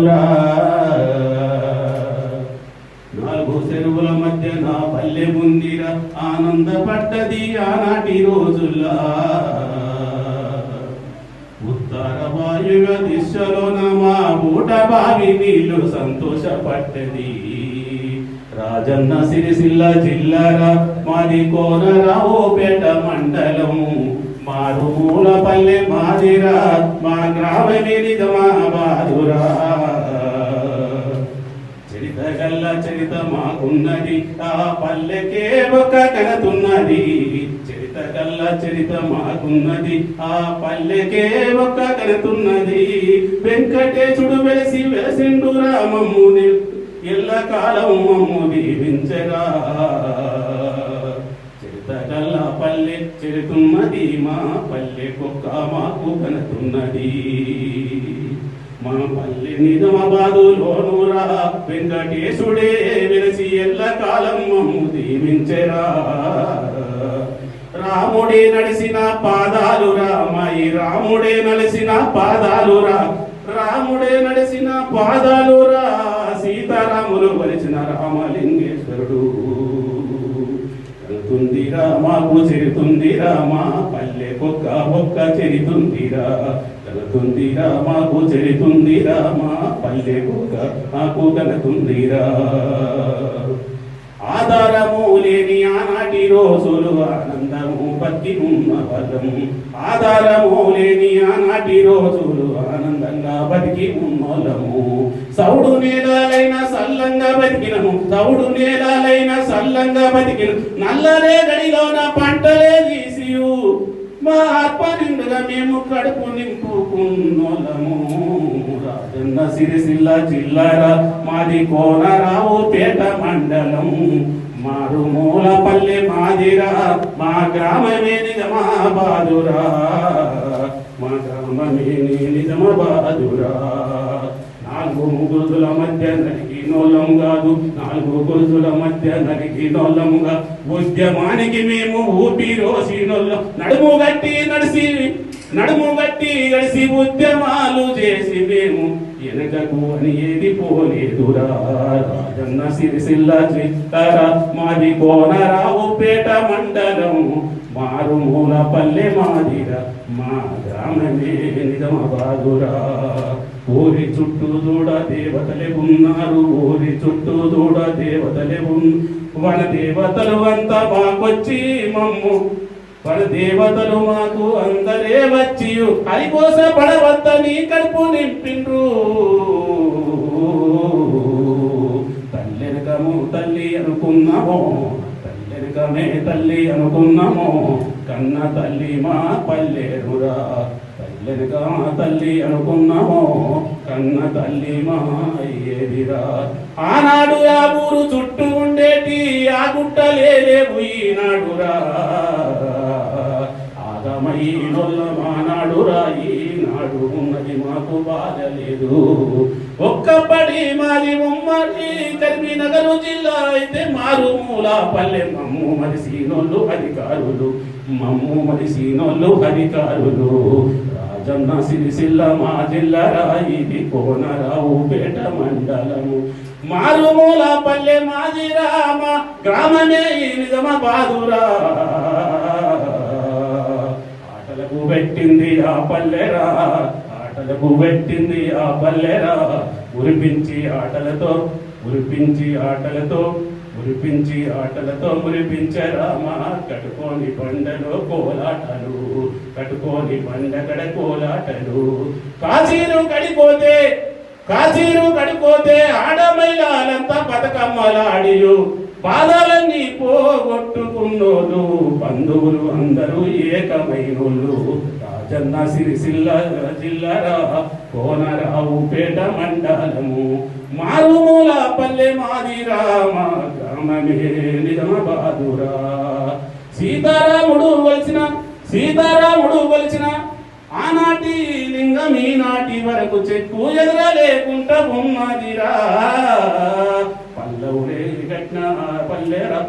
కాదురా నాలుగు చెరువుల మధ్య నా పల్లె ముందిరా ఆనందపడ్డది ఆనాటి రోజుల్లా ఉత్తర వాయువ దిశలోన మా ఊట బావి నీళ్ళు సంతోషపడ్డది రాజన్న సిరిసిల్ల జిల్లారా మాది కోనరావుపేట మండలం. మారుమూల పల్లె మాదిరా మా గ్రామమే నిజమా బాదురా చరిత గల్ల చరిత ఉన్నది. ఆ పల్లెకే ఒక కనతున్నది చరిత కల్ల చరిత మాకున్నది. ఆ పల్లెకే ఒక కనతున్నది వెంకటేశుడు వెలసి వెలసిండు రామమ్ము ఎల్ల కాలం మమ్ము దీవించగా చరిత పల్లె చెరుతున్నది. మా పల్లె కుక్క మాకు కనతున్నది. మా పల్లె నిజామాబాదులోనురా వెంకటేశుడే వెలసి ఎల్ల కాలం మమ్ము దీవించెరా రాముడే నడిసిన పాదాలు రామాయి రాముడే నడిసిన పాదాలు రా రాముడే నడిసిన పాదాలు రా సీతారాములు వలిసిన రామలింగేశ్వరుడు. కలుతుందిరా మాకు చెరుతుందిరా మా పల్లె ఒక్క ఒక్క చెరితుందిరా. కలుతుందిరా మాకు చెడుతుందిరా మా పల్లె కుక్క మాకు కలుతుందిరా ఆధారము లేని ఆనాటి రోజులు ఆనందము పత్తి ఉన్న వదము ఆధారము లేని ఆనాటి రోజులు ఆనందంగా బతికి ఉన్నోలము సౌడు నేలాలైన సల్లంగా బతికినము. సౌడు నేలాలైన సల్లంగా బతికిన నల్లరే గడిలోన పంటలే తీసియు మా నిండుగా మేము కడుపు నింపుకున్నోలము రాజన్న సిరిసిల్ల జిల్లారా మాది కోనరావు పేట మండలం. మారుమూల పల్లె మాదిరా మా గ్రామమే నిజమాబాదురా మా గ్రామమే నిజమాబాదురా నాలుగు గురుతుల మధ్య నరికి నోలం కాదు నాలుగు గొలుసుల మధ్య నరికి నోలముగా ఉద్యమానికి మేము ఊపిరోసి నొల్లం నడుము గట్టి నడిసి నడుము గట్టి నడిసి ఉద్యమాలు చేసి మేము వెనకకు అని ఏది పోలేదురా. రాజన్న సిరిసిల్ల చిత్తర మాది కోనరావు పేట మండలం. మారుమూల పల్లె మాదిర. మా గ్రామమే నిజమబాదురా ఊరి చుట్టూ దూడ దేవతలే ఉన్నారు. ఊరి చుట్టూ దూడ దేవతలే ఉన్ వన దేవతలు అంతా మాకొచ్చి మమ్ము. వన దేవతలు మాకు అందరే వచ్చి హరికోస పడవద్దని కడుపు నింపిండ్రు తల్లెనకము తల్లి అనుకున్నామో. తల్లెనకమే తల్లి అనుకున్నామో. కన్న తల్లి మా పల్లెరురా తల్లెనక తల్లి అనుకున్నామో కన్న తల్లి మా అయ్యేదిరా. ఆనాడు ఆ ఊరు చుట్టూ ఉండేటి ఆ గుట్టలే పోయినాడురా ఈనాడురా. ఆగమయ్యినొల్ల మానాడురా ఈనాడు ఉన్నది మాకు బాధ లేదు ఒక్కపడి మాది ఉమ్మడి కరీంనగర్ జిల్లా అయితే మారుమూల పల్లె మమ్ము మరిసీనోళ్ళు అధికారులు మమ్ము మరిసీనోళ్ళు అధికారులు. రాజన్న సిరిసిల్ల మా జిల్లా రాయిది కోనరావు పేట మండలము. మారుమూల పల్లె మాది రామ గ్రామమే ఈ నిజమాబాదురా. ఆటలకు పెట్టింది ఆ పల్లెరా. ఆటలకు పెట్టింది ఆ పల్లెరా. మురిపించి ఆటలతో మురిపించి ఆటలతో మురిపించి ఆటలతో మురిపించరా మా కట్టుకోని పండలో కోలాటలు కట్టుకోని పండగడ కోలాటలు. కాశీరు కడిపోతే కాశీరు కడిపోతే ఆడమైలాలంతా బతుకమ్మలాడియు బాధలన్నీ పోగొట్టుకున్నోళ్ళు బంధువులు అందరూ ఏకమైనోళ్ళు. రాజన్న సిరిసిల్ల జిల్లరా కోనరావు పేట మండలము. మారుమూల పల్లె మాది రామ గ్రామమే నిజమబాదురా సీతారాముడు వలసిన సీతారాముడు వలసిన ఆనాటి లింగం ఈనాటి వరకు చెక్కు ఎదుర లేకుండా బొమ్మదిరా. పల్లవులే కట్న పల్లెరా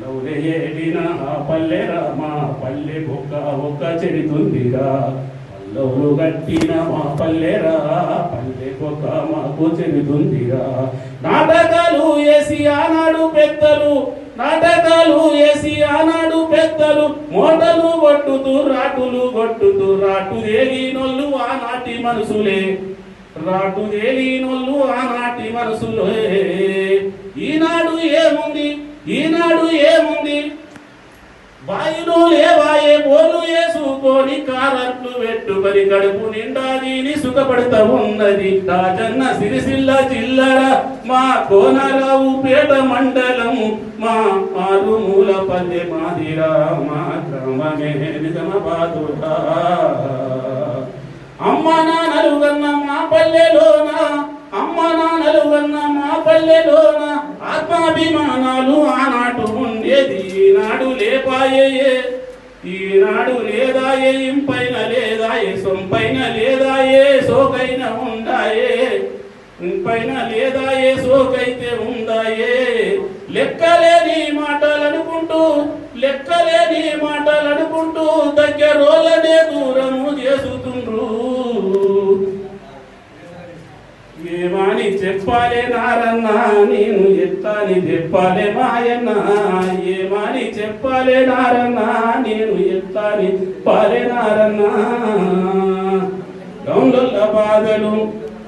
పల్లవులే ఏడినా పల్లెరా మా పల్లె బొక్క ఒక్క చెడుతుందిరా. పల్లవులు కట్టిన మా పల్లెరా పల్లె బొక్క మాకు చెడుతుందిరా. నాటకాలు వేసి ఆనాడు పెద్దలు నాటకాలు వేసి ఆనాడు పెద్దలు మోటలు కొట్టుతూ రాటులు కొట్టుతూ రాటు తేలినోళ్ళు ఆనాటి మనసులే. రాటు తేలినోళ్ళు ఆనాటి మనసులే. ఈనాడు ఏముంది? ఈనాడు ఏముంది? బాయిలో లేవాయే బోలు వేసుకొని కారట్లు పెట్టుకొని కడుపు నిండా దీని సుఖపడుతూ ఉన్నది. రాజన్న సిరిసిల్ల చిల్లర మా కోనరావు పేట మండలం మా మారుమూల పల్లె మాదిరా మా గ్రామమే నిజమబాదురా అమ్మ నాన్నలు కన్న మా పల్లెలోన అమ్మ నాన్నలు కన్న మా పల్లెలోన ఆత్మాభిమానాలు ఉండేది ఈనాడు లేపాయే? ఈనాడు లేదాయే ఇంపైన లేదాయే సొంపైన లేదాయే సోకైన ఉండాయే. ఇంపైన లేదాయే సోకైతే ఉందాయే లెక్కలేని మాటలనుకుంటూ లెక్కలేని మాటలనుకుంటూ దగ్గరోళ్ళనే దూరము చేసు చెప్పాలే నారన్న నేను ఎత్తాని చెప్పాలే మాయన్న ఏమని చెప్పాలే నారన్న నేను ఎత్తాని పాలే నారన్న. గౌండుల బాధలు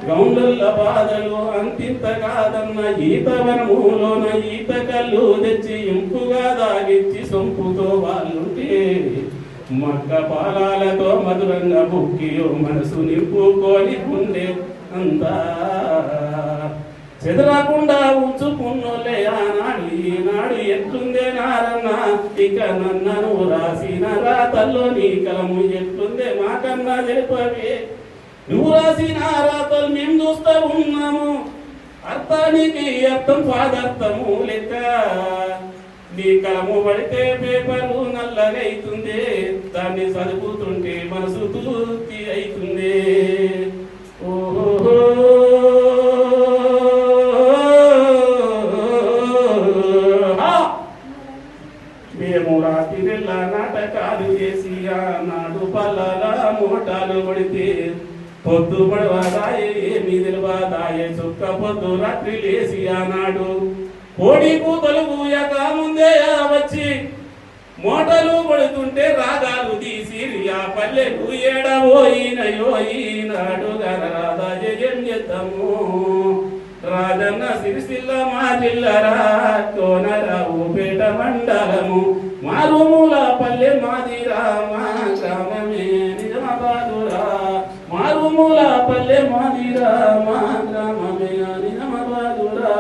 గౌండుల బాధలు అంతింత కాదన్న ఈత వనములోన ఈత కళ్ళు తెచ్చి ఇంపుగా దాగిచ్చి సొంపుతో వాళ్ళుంటే మక్క పాలాలతో మధురంగా బుక్కి మనసు నింపుకొని ఉండే అందా చెదరకుండా ఉంచుకున్నోలే ఆనాడు ఈనాడు ఎట్లుందే నారన్న? ఇక నన్నను రాసిన రాతల్లో నీ కలము ఎట్లుందే? మాకన్నా తెలిపవే నువ్వు రాసిన రాతలు మేము చూస్తూ ఉన్నాము. అర్థానికి అర్థం స్వాదర్థము లెక్క. నీ కలము పడితే పేపరు నల్లగా అవుతుంది దాన్ని చదువుతుంటే మనసు తూర్తి అవుతుంది మేము రాత్రిళ్ళ నాటకాలు చేసి ఆనాడు పల్లల మోటాలు పడితే పొద్దు పడవదాయే ఏమి తెలియదాయే చుక్క పొద్దు రాత్రి లేసి ఆనాడు కోడి కూతలు పూయక ముందే వచ్చి మోటలు పడుతుంటే రాగాలు తీసి రియా పల్లెకు ఏడబోయినయో ఈనాడు గరరాధా జయం చేద్దాము. రాజన్న సిరిసిల్ల మా జిల్లరా కోనరావు పేట మండలము. మారుమూల పల్లె మాదిరా మా గ్రామమే నిజమబాదురా. మారుమూల పల్లె మాదిరా మా గ్రామమే నిజమబాదురా.